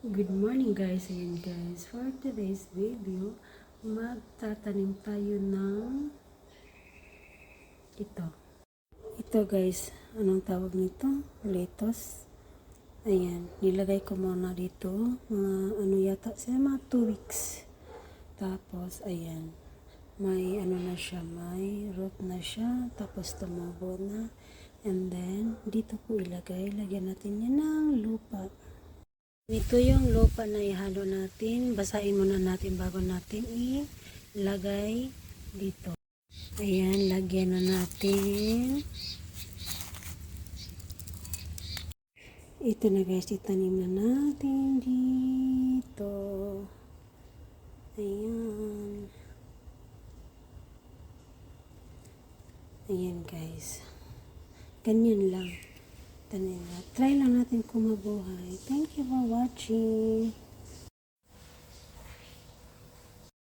Good morning guys, ayan guys. For today's video, magtatanim tayo ng ito. Ito guys, anong tawag nito? Lettuce. Ayan, nilagay ko muna dito. Mga ano yata, sa mga 2 weeks. Tapos, ayan. May ano na siya, may root na siya. Tapos tumubo na. And then, dito ko ilagay. Lagyan natin yan ng lupa. Ito yung lupa na ihalo natin. Basahin muna natin bago natin ilagay dito. Ayan, lagyan na natin. Ito na guys, itanim na natin dito. Ayan. Ayan guys. Ganyan lang. Tanim na. Try lang natin kung mabuhay. Thank you for watching.